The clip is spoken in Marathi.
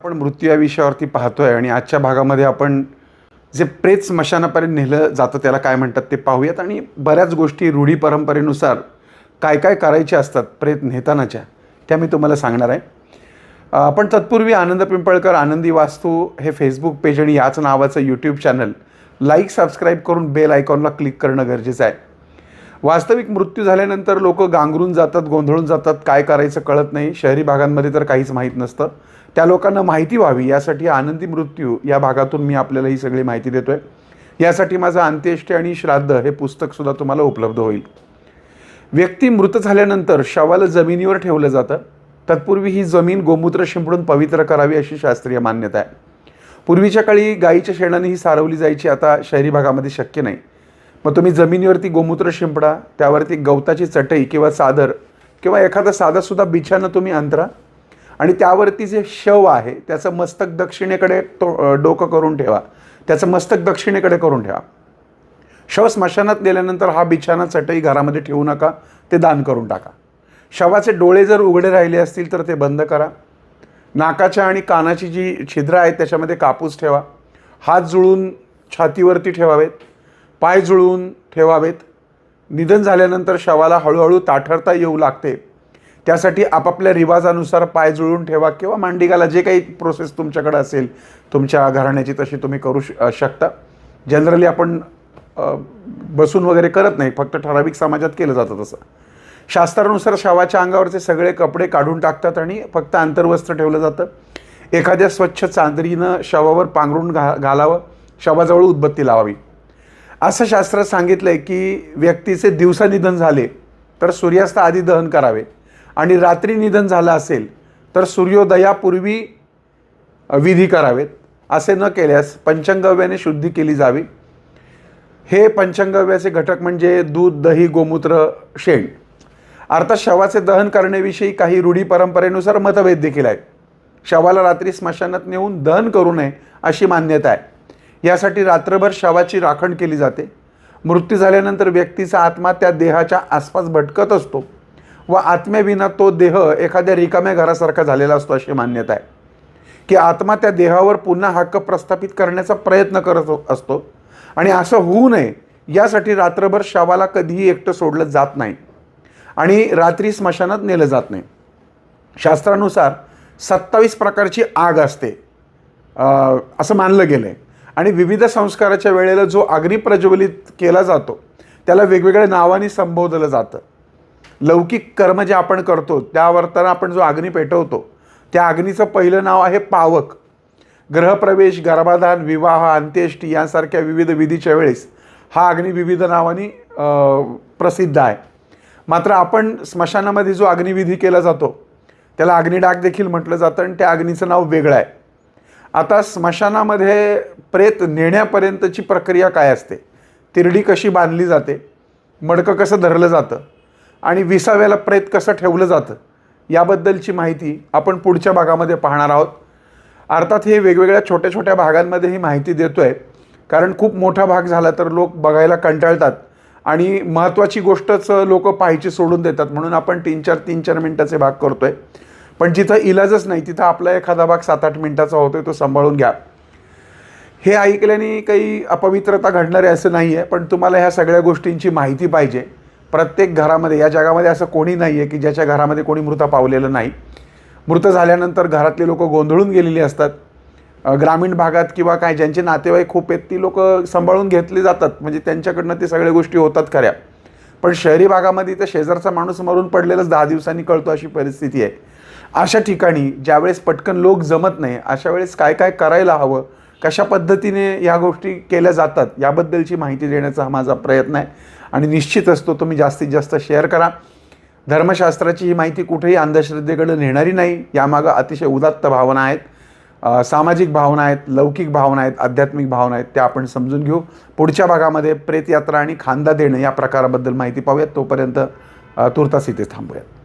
आपण मृत्यू या विषयावरती पाहतोय आणि आजच्या भागामध्ये आपण जे प्रेत स्मशानापर्यंत नेलं जातं त्याला काय म्हणतात ते पाहूयात. आणि बऱ्याच गोष्टी रूढी परंपरेनुसार काय काय करायचे असतात प्रेत नेतानाच्या त्या मी तुम्हाला सांगणार आहे. आपण तत्पूर्वी आनंद पिंपळकर आनंदी वास्तू हे फेसबुक पेज आणि याच नावाचं यूट्यूब चॅनल लाईक सबस्क्राईब करून बेल आयकॉनला क्लिक करणं गरजेचं आहे. वास्तविक मृत्यू झाल्यानंतर लोक गांगरून जातात गोंधळून जातात काय करायचं कळत नाही. शहरी भागांमध्ये तर काहीच माहीत नसतं. त्या लोकांना माहिती व्हावी यासाठी आनंदी मृत्यू या भागातून मी आपल्याला ही सगळी माहिती देतोय. यासाठी माझं अंत्येष्टी आणि श्राद्ध हे पुस्तकसुद्धा तुम्हाला उपलब्ध होईल. व्यक्ती मृत झाल्यानंतर शवाला जमिनीवर ठेवलं जातं. तत्पूर्वी ही जमीन गोमूत्र शिंपडून पवित्र करावी अशी शास्त्रीय मान्यता आहे. पूर्वीच्या काळी गाईच्या शेणाने ही सारवली जायची आता शहरी भागामध्ये शक्य नाही. मग तुम्ही जमिनीवरती गोमूत्र शिंपडा त्यावरती गवताची चटई किंवा चादर किंवा एखादा साधासुद्धा बिछानं तुम्ही अंतरा. आणि त्यावरती जे शव आहे त्याचं मस्तक दक्षिणेकडे तो डोकं करून ठेवा. त्याचं मस्तक दक्षिणेकडे करून ठेवा. शव स्मशानात नेल्यानंतर हा बिछाना चटई घरामध्ये ठेवू नका ते दान करून टाका. शवाचे डोळे जर उघडे राहिले असतील तर ते बंद करा. नाकाच्या आणि कानाची जी छिद्र आहेत त्याच्यामध्ये कापूस ठेवा. हात जुळून छातीवरती ठेवावेत. पाय जुळून ठेवावेत. निधन झाल्यानंतर शवाला हळूहळू ताठरता येऊ लागते. त्यासाठी आपापल्या रिवाजानुसार पाय जुळून ठेवा किंवा मांडिगाला जे काही प्रोसेस तुमच्याकडे असेल तुमच्या घराण्याची तशी तुम्ही करू श शकता. जनरली आपण बसून वगैरे करत नाही फक्त ठराविक समाजात केलं जातं तसं. शास्त्रानुसार शवाच्या अंगावरचे सगळे कपडे काढून टाकतात आणि फक्त आंतरवस्त्र ठेवलं जातं. एखाद्या स्वच्छ चांदरीनं शवावर पांघरून घा घालावं शवाजवळ उदबत्ती लावावी. असं शास्त्रात सांगितलं आहे की व्यक्तीचे दिवसा निधन झाले तर सूर्यास्त आधी दहन करावे. आणि रात्री निधन झालं असेल तर सूर्योदयापूर्वी विधी करावेत. असे न केल्यास पंचंगव्याने शुद्धी केली जावी. हे पंचंगव्याचे घटक म्हणजे दूध दही गोमूत्र शेण. अर्थात शवाचे दहन करण्याविषयी काही रूढी परंपरेनुसार मतभेद देखील आहेत. शवाला रात्री स्मशानात नेऊन दहन करू नये अशी मान्यता आहे. यासाठी रात्रभर शवाची राखण केली जाते. मृत्यू झाल्यानंतर व्यक्तीचा आत्मा त्या देहाच्या आसपास भटकत असतो. व आत्म्याविना तो देह एखाद्या रिकाम्या घरासारखा झालेला असतो अशी मान्यता आहे. की आत्मा त्या देहावर पुन्हा हक्क प्रस्थापित करण्याचा प्रयत्न करत असतो आणि असं होऊ नये यासाठी रात्रभर शवाला कधीही एकटं सोडलं जात नाही आणि रात्री स्मशानात नेलं जात नाही. शास्त्रानुसार सत्तावीस प्रकारची आग असते. असं मानलं गेलं आहे आणि विविध संस्काराच्या वेळेला जो अग्नी प्रज्वलित केला जातो त्याला वेगवेगळ्या नावाने संबोधलं जातं. लौकिक कर्म जे आपण करतो त्यावरताना आपण जो अग्नी पेटवतो त्या अग्नीचं पहिलं नाव आहे पावक. ग्रहप्रवेश गर्भाधान विवाह अंत्येष्टी यांसारख्या विविध विधीच्या वेळेस हा अग्नी विविध नावाने प्रसिद्ध आहे. मात्र आपण स्मशानामध्ये जो अग्निविधी केला जातो त्याला अग्निडाग देखील म्हटलं जातं आणि त्या अग्नीचं नाव वेगळं आहे. आता स्मशानामध्ये प्रेत नेण्यापर्यंतची प्रक्रिया काय असते? तिरडी कशी बांधली जाते? मडकं कसं धरलं जातं? आणि विसाव्याला प्रेत कसं ठेवलं जातं याबद्दलची माहिती आपण पुढच्या भागामध्ये पाहणार आहोत. अर्थात हे वेगवेगळ्या छोट्या छोट्या भागांमध्ये ही माहिती देतो आहे कारण खूप मोठा भाग झाला तर लोक बघायला कंटाळतात आणि महत्त्वाची गोष्टच लोक पाहायची सोडून देतात. म्हणून आपण तीन चार तीन चार मिनटाचे भाग करतो आहे पण जिथं इलाजच नाही तिथं आपला एखादा भाग सात आठ मिनटाचा होतोय तो सांभाळून घ्या. हे ऐकल्याने काही अपवित्रता घडणारे असं नाही आहे पण तुम्हाला ह्या सगळ्या गोष्टींची माहिती पाहिजे. प्रत्येक घरामध्ये या जगामध्ये असं कोणी नाही आहे की ज्याच्या घरामध्ये कोणी मृत पावलेलं नाही. मृत झाल्यानंतर घरातले लोक गोंधळून गेलेली असतात. ग्रामीण भागात किंवा काय ज्यांचे नातेवाईक खूप आहेत ती लोक सांभाळून घेतली जातात. म्हणजे त्यांच्याकडनं ते सगळ्या गोष्टी होतात खऱ्या. पण शहरी भागामध्ये तर शेजारचा माणूस मरून पडलेलाच दहा दिवसांनी कळतो अशी परिस्थिती आहे. अशा ठिकाणी ज्यावेळेस पटकन लोक जमत नाही अशा वेळेस काय काय करायला हवं कशा पद्धतीने या गोष्टी केल्या जातात याबद्दलची माहिती देण्याचा हा माझा प्रयत्न आहे. आणि निश्चित असतो तुम्ही जास्तीत जास्त शेअर करा. धर्मशास्त्राची ही माहिती कुठेही अंधश्रद्धेकडे नेणारी नाही. यामागं अतिशय उदात्त भावना आहेत. सामाजिक भावना आहेत लौकिक भावना आहेत आध्यात्मिक भावना आहेत त्या आपण समजून घेऊ. पुढच्या भागामध्ये प्रेतयात्रा आणि खांदा देणं या प्रकाराबद्दल माहिती पाहूयात. तोपर्यंत तुर्तास इथे थांबूयात.